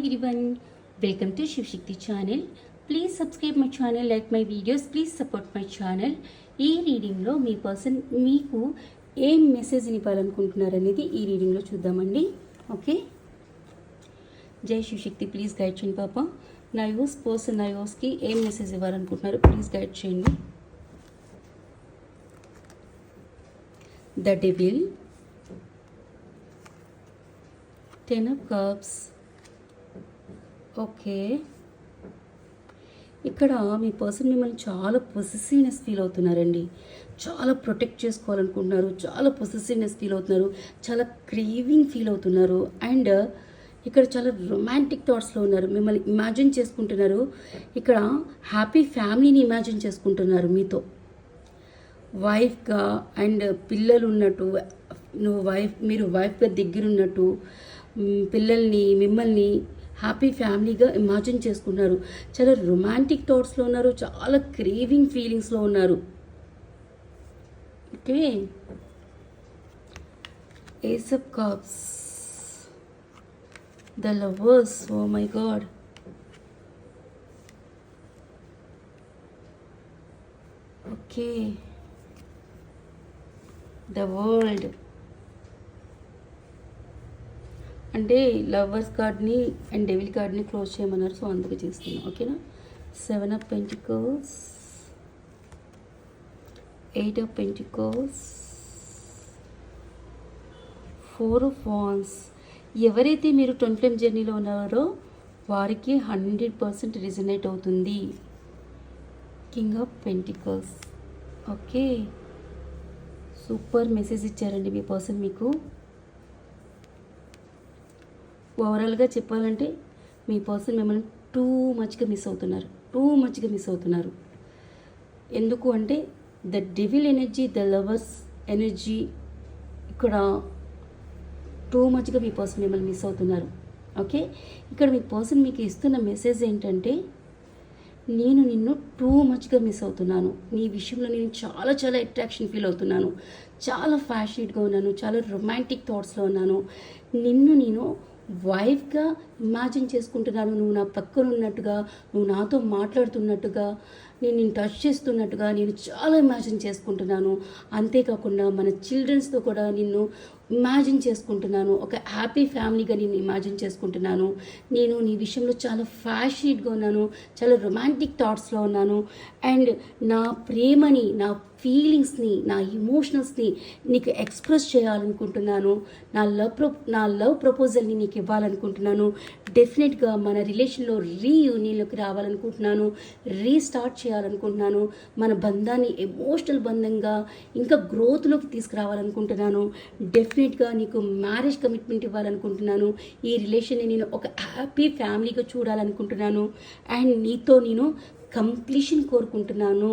everyone, welcome to Shivshakti channel. Please subscribe my channel like my videos please support my channel ఈ రీడింగ్లో మీ person మీకు ఏం మెసేజ్ని ఇవ్వాలనుకుంటున్నారు అనేది ఈ రీడింగ్లో చూద్దామండి. ఓకే జై శివశక్తి ప్లీజ్ గైడ్ చేయండి పాప. నా యూస్ పర్సన్ నా యూస్కి ఏం మెసేజ్ ఇవ్వాలనుకుంటున్నారు? ప్లీజ్ గైడ్ చేయండి. The devil ten of cups okay. ఇక్కడ మీ పర్సన్ మిమ్మల్ని చాలా పొసెసివ్నెస్ ఫీల్ అవుతున్నారండి. చాలా ప్రొటెక్ట్ చేసుకోవాలనుకుంటున్నారు. చాలా పొసెసివ్నెస్ ఫీల్ అవుతున్నారు. చాలా క్రీవింగ్ ఫీల్ అవుతున్నారు. అండ్ ఇక్కడ చాలా రొమాంటిక్ థాట్స్లో ఉన్నారు. మిమ్మల్ని ఇమాజిన్ చేసుకుంటున్నారు. ఇక్కడ హ్యాపీ ఫ్యామిలీని ఇమాజిన్ చేసుకుంటున్నారు మీతో. వైఫ్గా అండ్ పిల్లలు ఉన్నట్టు నువ్వు వైఫ్ మీరు వైఫ్గా దగ్గరున్నట్టు పిల్లల్ని మిమ్మల్ని హ్యాపీ ఫ్యామిలీగా ఇమాజిన్ చేసుకున్నారు. చాలా రొమాంటిక్ థాట్స్లో ఉన్నారు. చాలా క్రేవింగ్ ఫీలింగ్స్లో ఉన్నారు. Okay. Ace of cups. The lovers. Oh my god. Okay. The world. అంటే లవర్స్ కార్డ్ని అండ్ డెవిల్ కార్డ్ని క్లోజ్ చేయమన్నారు. సో అందుకు చేస్తున్నాం. ఓకేనా? Seven of pentacles eight of pentacles four of wands. ఎవరైతే మీరు ట్వంటీ ఫ్లేమ్ జర్నీలో ఉన్నారో వారికి హండ్రెడ్ పర్సెంట్ రిజనేట్ అవుతుంది. King of pentacles okay. Super message ఇచ్చారండి మీ పర్సన్ మీకు. ఓవరాల్గా చెప్పాలంటే మీ పర్సన్ మిమ్మల్ని టూ మచ్గా మిస్ అవుతున్నారు. టూ మచ్గా మిస్ అవుతున్నారు. ఎందుకు అంటే the devil energy the lovers energy ఇక్కడ టూ మచ్గా మీ పర్సన్ మిమ్మల్ని మిస్ అవుతున్నారు. ఓకే? ఇక్కడ మీ పర్సన్ మీకు ఇస్తున్న మెసేజ్ ఏంటంటే నేను నిన్ను టూ మచ్గా మిస్ అవుతున్నాను. నీ విషయంలో నేను చాలా చాలా అట్రాక్షన్ ఫీల్ అవుతున్నాను. చాలా ఫ్యాషనేట్గా ఉన్నాను. చాలా రొమాంటిక్ థాట్స్లో ఉన్నాను. నిన్ను నేను వైఫ్గా ఇమాజిన్ చేసుకుంటున్నాను. నువ్వు నా పక్కన ఉన్నట్టుగా నువ్వు నాతో మాట్లాడుతున్నట్టుగా. నేను నేను టచ్ చేస్తున్నట్టుగా నేను చాలా ఇమాజిన్ చేసుకుంటున్నాను. అంతేకాకుండా మన చిల్డ్రన్స్తో కూడా నిన్ను ఇమాజిన్ చేసుకుంటున్నాను. ఒక హ్యాపీ ఫ్యామిలీగా నేను ఇమాజిన్ చేసుకుంటున్నాను. నేను నీ విషయంలో చాలా ఫ్యాషనేట్గా ఉన్నాను. చాలా రొమాంటిక్ థాట్స్లో ఉన్నాను. అండ్ నా ప్రేమని నా ఫీలింగ్స్ని నా ఇమోషనల్స్ని నీకు ఎక్స్ప్రెస్ చేయాలనుకుంటున్నాను. నా లవ్ ప్రో నా లవ్ ప్రపోజల్ని నీకు ఇవ్వాలనుకుంటున్నాను. డెఫినెట్గా మన రిలేషన్లో రీయూనియన్లోకి రావాలనుకుంటున్నాను. రీస్టార్ట్ చేయాలనుకుంటున్నాను మన బంధాన్ని ఎమోషనల్ బంధంగా ఇంకా గ్రోత్లోకి తీసుకురావాలనుకుంటున్నాను డెఫినెట్గా నీకు మ్యారేజ్ కమిట్మెంట్ ఇవ్వాలనుకుంటున్నాను ఈ రిలేషన్ని నేను ఒక హ్యాపీ ఫ్యామిలీగా చూడాలనుకుంటున్నాను అండ్ నీతో నేను కంప్లీషన్ కోరుకుంటున్నాను.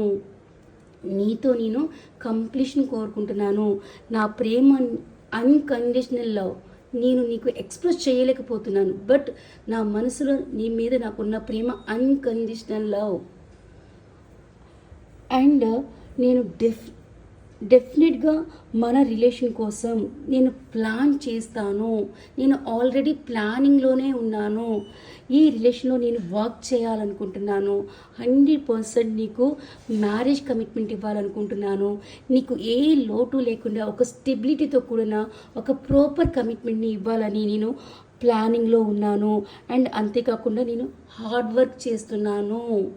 నీతో నేను కంప్లీషన్ కోరుకుంటున్నాను. నా ప్రేమ అన్కండిషనల్ లవ్ నేను నీకు ఎక్స్ప్రెస్ చేయలేకపోతున్నాను బట్ నా మనసులో నీ మీద నాకున్న ప్రేమ అన్కండిషనల్ లవ్ అండ్ నేను డెఫ్ డెఫినెట్గా మన రిలేషన్ కోసం నేను ప్లాన్ చేస్తాను. నేను ఆల్రెడీ ప్లానింగ్లోనే ఉన్నాను. ఈ రిలేషన్లో నేను వర్క్ చేయాలనుకుంటున్నాను. హండ్రెడ్ పర్సెంట్ నీకు మ్యారేజ్ కమిట్మెంట్ ఇవ్వాలనుకుంటున్నాను. నీకు ఏ లోటు లేకుండా ఒక స్టెబిలిటీతో కూడిన ఒక ప్రాపర్ కమిట్మెంట్ని ఇవ్వాలని నేను ప్లానింగ్లో ఉన్నాను. అండ్ అంతేకాకుండా నేను హార్డ్ వర్క్ చేస్తున్నాను.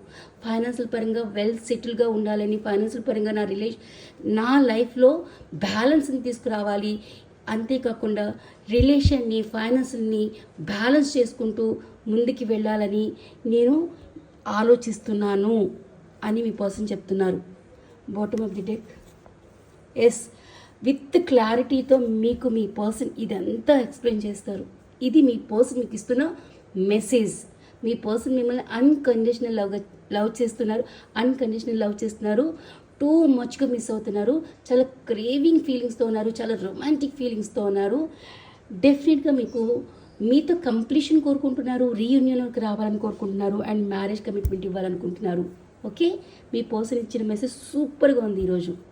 ఫైనాన్షియల్ పరంగా వెల్ సెటిల్గా ఉండాలని ఫైనాన్షియల్ పరంగా నా రిలేషన్ నా లైఫ్లో బ్యాలెన్స్ని తీసుకురావాలి. అంతేకాకుండా రిలేషన్ని ఫైనాన్స్ని బ్యాలెన్స్ చేసుకుంటూ ముందుకు వెళ్ళాలని నేను ఆలోచిస్తున్నాను అని మీ పర్సన్ చెప్తున్నారు. Bottom of the deck is with క్లారిటీతో మీకు మీ పర్సన్ ఇదంతా ఎక్స్ప్లెయిన్ చేస్తారు. ఇది మీ పర్సన్ మీకు ఇస్తున్న మెసేజ్. మీ పర్సన్ మిమ్మల్ని అన్కండిషనల్ లవ్ లవ్ చేస్తున్నారు. అన్కండిషనల్ లవ్ చేస్తున్నారు. టూ మచ్గా మిస్ అవుతున్నారు. చాలా క్రేవింగ్ ఫీలింగ్స్తో ఉన్నారు. చాలా రొమాంటిక్ ఫీలింగ్స్తో ఉన్నారు. డెఫినెట్గా మీకు మీతో కంప్లీషన్ కోరుకుంటున్నారు. రీయూనియన్కి రావాలని కోరుకుంటున్నారు. అండ్ మ్యారేజ్ కమిట్మెంట్ ఇవ్వాలనుకుంటున్నారు. ఓకే మీ పర్సన్ ఇచ్చిన మెసేజ్ సూపర్గా ఉంది ఈరోజు.